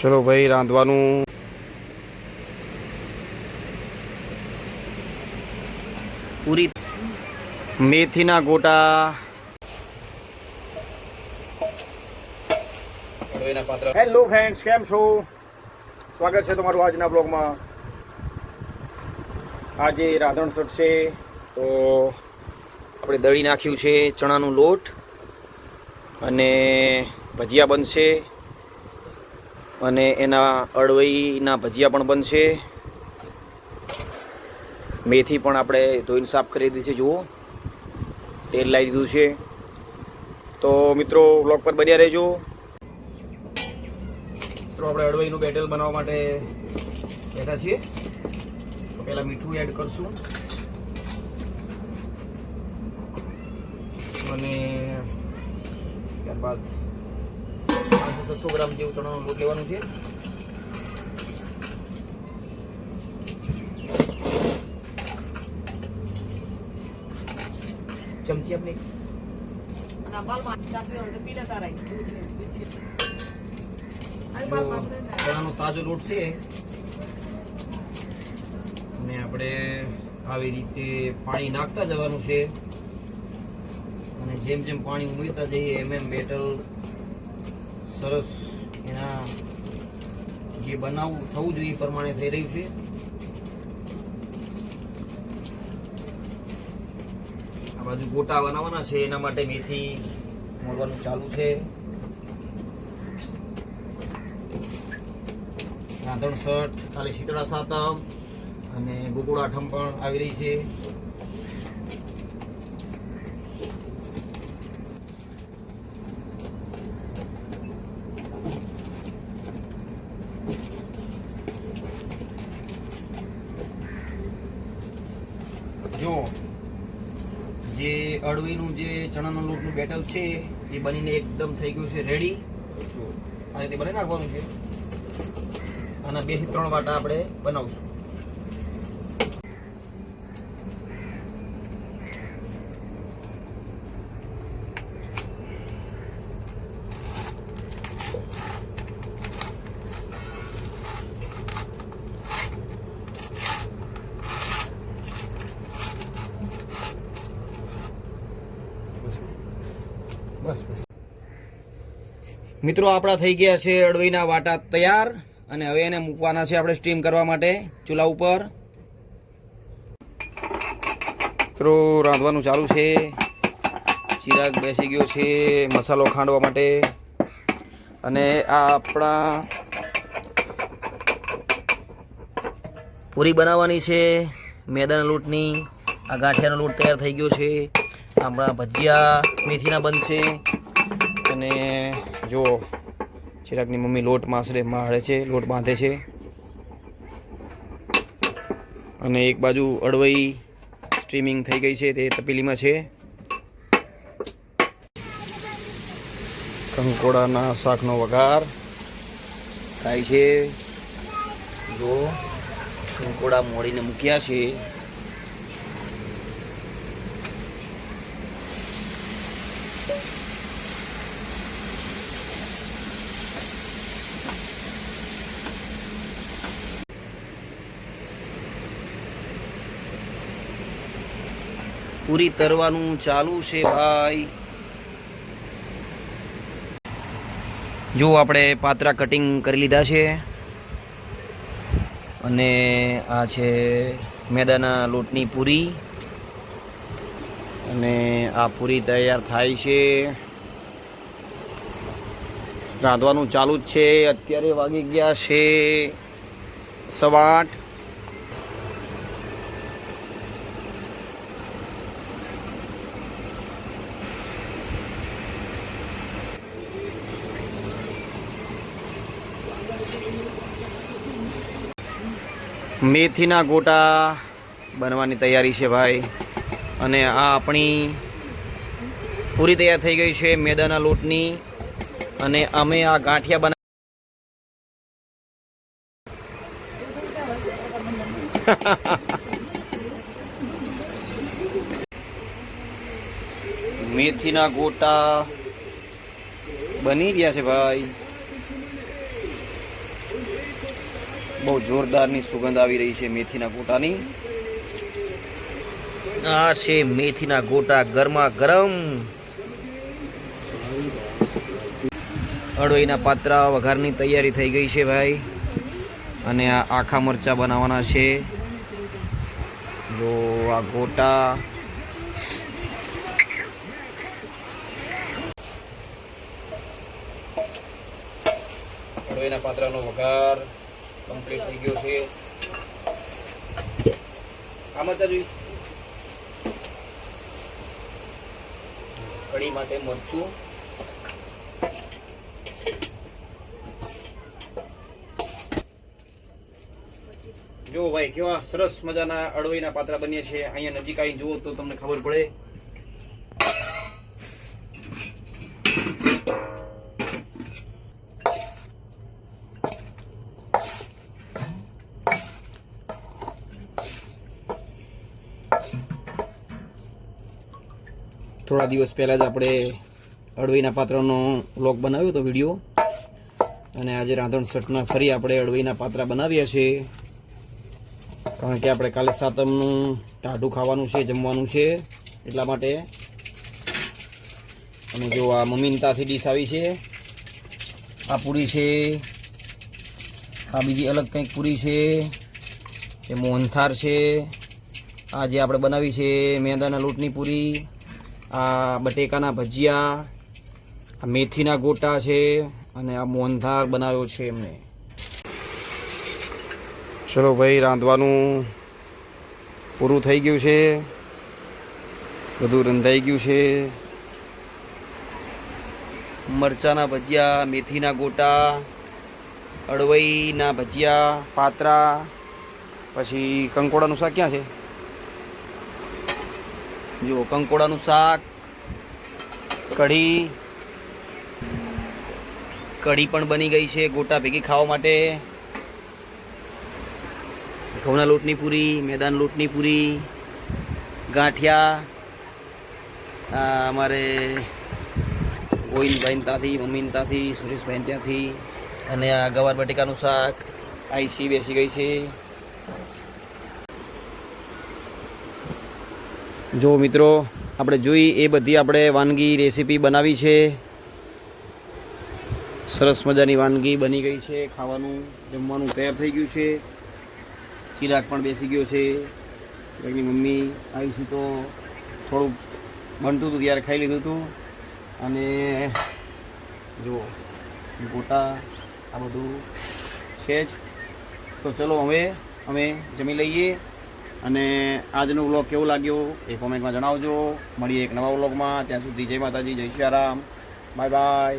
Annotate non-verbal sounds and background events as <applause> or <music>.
ચલો ભાઈ રાંધવાનું. પૂરી. મેથીના ગોટા. હેલો ફ્રેન્ડ્સ કેમ છો? સ્વાગત છે તમારું આજના બ્લોગમાં આજે રાંધણ સટ છે તો આપણે દળી નાખ્યું છે ચણાનું લોટ અને ભજીયા બનશે. અને એના અળવઈના ભજીયા પણ બનશે. મેથી પણ આપણે ધોઈને સાફ કરી દીધી છે, જુઓ. તેલ લાવી દીધું છે. તો મિત્રો બ્લોગ પર બન્યા રહેજો. મિત્રો, આપણે અળવઈનું બેટલ બનાવવા માટે બેઠા છીએ. તો પહેલાં મીઠું એડ કરશું. અને ત્યારબાદ છસો ગ્રામ જેવું ચણાનો લોટ લેવાનું છે. ચમચી આપણે ચણાનો તાજો લોટ છે. અને આપણે આવી રીતે પાણી નાખતા જવાનું છે. અને જેમ જેમ પાણી ઉમેરતા જઈએ એમ એમ બેટર સરસ એના જે બનાવવું થવું જોઈએ પ્રમાણે થઈ રહ્યું છે. આ બાજુ ગોટા બનાવવાના છે, એના માટે મેથી મોરવાનું ચાલુ છે. રાંધણ સટ કાલે શીતળા સાતમ અને ગોકુળ આઠમ પણ આવી રહી છે. જો, જે અળવીનું જે ચણાનો લોટનું બેટલ છે, એ બનીને એકદમ થઈ ગયું છે રેડી જો, આ રીતે બને નાખવાનું છે. અને બેથી ત્રણ વાટા આપણે બનાવશું. બસ બસ. મિત્રો, આપણા થઈ ગયા છે અડવીના વાટા તૈયાર અને હવે એને મૂકવાના છે આપણે સ્ટીમ કરવા માટે ચૂલા ઉપર. મિત્રો, રાંધવાનું ચાલુ છે. ચિરાગ બેસી ગયો છે મસાલો ખાંડવા માટે. અને આ આપણા પૂરી બનાવવાની છે મેદાના લોટની. આ ગાંઠિયાનો લોટ તૈયાર થઈ ગયો છે. આપણા ભજીયા મેથીના બનશે અને જો ચિરાગની મમ્મી લોટ માસરે માળે છે, લોટ બાંધે છે. અને એક બાજુ અડવઈ સ્ટ્રીમિંગ થઈ ગઈ છે, તે તપેલીમાં છે. કંકોડાના શાકનો વઘાર થાય છે. જો કંકોડા મોડીને મૂક્યા છે. પૂરી તરવાનું ચાલુ છે ભાઈ. જો આપણે પાત્રા કટિંગ કરી લીધા છે. અને આ છે મેદાના લોટની પૂરી. અને આ પૂરી તૈયાર થાય છે. રાંધવાનું ચાલુ જ છે. અત્યારે વાગી ગયા છે સવા મેથીના ગોટા બનવાની તૈયારી છે ભાઈ. અને આ આપણી પૂરી તૈયાર થઈ ગઈ છે મેદાના લોટની. અને અમે આ ગાંઠિયા બના <laughs> મેથીના ગોટા બની ગયા છે ભાઈ. બહુ જોરદારની સુગંધ આવી રહી છે મેથીના ગોટાની. આ છે મેથીના ગોટા ગરમા ગરમ અડોઈના પાત્રા વઘારની તૈયારી થઈ ગઈ છે ભાઈ. અને આ આખા મરચા બનાવવાના છે. જો આ ગોટા. અડોઈના પાત્રાનો વઘાર કમ્પ્લીટ થઈ ગયો છે. આ મરચા જોઈ. કઢી માટે મરચું. જો ભાઈ કેવા સરસ મજાના અડવાઈના પાત્રા બન્યા છે. અહીંયા નજીક આવી જુઓ તો તમને ખબર પડે. થોડા દિવસ પહેલાં જ આપણે અડવીના પાત્રનો વ્લોગ બનાવ્યો હતો વીડિયો. અને આજે રાંધણ સટના ફરી આપણે અડવીના પાત્રા બનાવ્યા છે. કારણ કે આપણે કાલે સાતમનું ટાઢું ખાવાનું છે, જમવાનું છે, એટલા માટે. અને જો આ મમીનતાથી ડીશ આવી છે. આ પૂરી છે. આ બીજી અલગ કંઈક પૂરી છે. એ મોહનથાર છે. આ જે આપણે બનાવી છે, મેંદાના લોટની પૂરી. આ બટેકાના ભજીયા, આ મેથીના ગોટા છે અને આ મોહનથાળ બનાવ્યો છે એમને ચલો ભાઈ, રાંધવાનું પૂરું થઈ ગયું છે. બધું રંધાઈ ગયું છે. મરચાના ભજીયા, મેથીના ગોટા અડવઈના ભજીયા, પાતરા, પછી કંકોડાનું શાક ક્યાં છે? જુઓ, કંકોડાનું શાક, કઢી કઢી પણ બની ગઈ છે ગોટા ભેગી ખાવા માટે. ઘઉંના લોટની પૂરી, મેદાન લોટની પૂરી, ગાંઠિયા અમારે ગોવિંદભાઈ ત્યાંથી મમ્મી ત્યાંથી સુરેશભાઈ ત્યાંથી, અને આ ગવાર બટેકાનું શાક, આઈસી બેસી ગઈ છે. જો મિત્રો, આપણે જોઈ એ બધી આપણે વાનગી રેસીપી બનાવી છે. સરસ મજાની વાનગી બની ગઈ છે, ખાવાનું, જમવાનું તૈયાર થઈ ગયું છે. ચિરાગ પણ બેસી ગયો છે. એની મમ્મી આવી છે તો થોડું બનતું હતું, ત્યારે ખાઈ લીધું હતું. અને જુઓ ગોટા, આ બધું છે જ. તો ચલો હવે અમે જમી લઈએ. અને આજનો વ્લોગ કેવો લાગ્યો એ કોમેન્ટમાં જણાવજો. મળીએ એક નવા વ્લોગમાં. ત્યાં સુધી જય માતાજી, જય શ્રી રામ. Bye bye.